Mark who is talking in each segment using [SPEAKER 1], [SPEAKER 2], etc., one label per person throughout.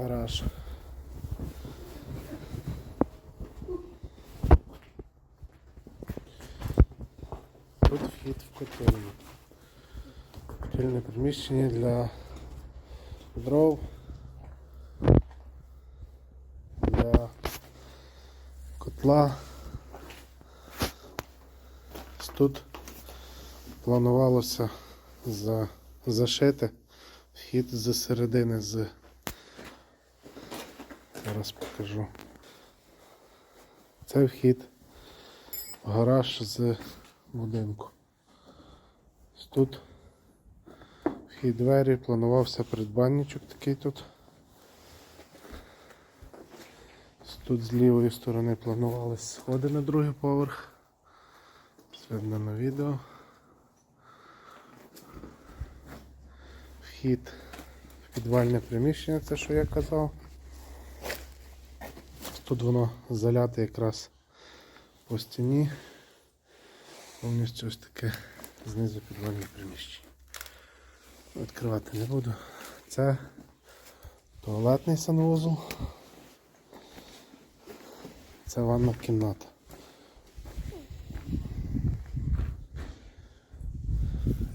[SPEAKER 1] гараж. Тут вхід в котельню. Котельне приміщення для дров. Для котла. Тут планувалося за, зашити вхід з середини з. Зараз покажу. Це вхід в гараж з будинку. Тут вхід двері, планувався придбанничок такий тут. Тут з лівої сторони планувалися сходи на другий поверх. Видно на відео. Вхід в підвальне приміщення, це що я казав. Тут воно заляте якраз по стіні. Повністю ось таке знизу підвальне приміщення. Відкривати не буду. Це туалетний санвузол. Це ванна кімната.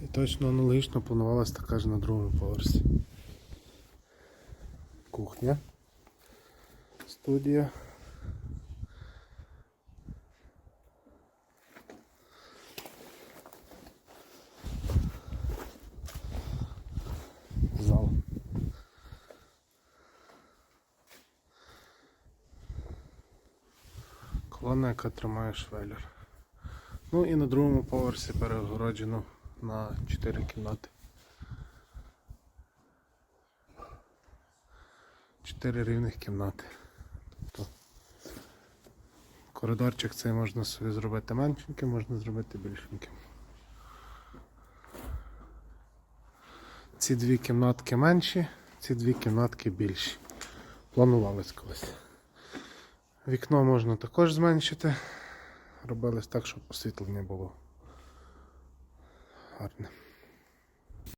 [SPEAKER 1] І точно аналогічно планувалася така ж на другому поверсі. Кухня. Студія. Колона, яка тримає швеллер. Ну і на другому поверсі перегороджено на 4 кімнати. 4 рівних кімнати. Тобто коридорчик цей можна собі зробити меншеньким, можна зробити більшеньким. Ці дві кімнатки менші, ці дві кімнатки більші. Планувалось колись. Вікно можна також зменшити. Робилось так, щоб освітлення було гарне.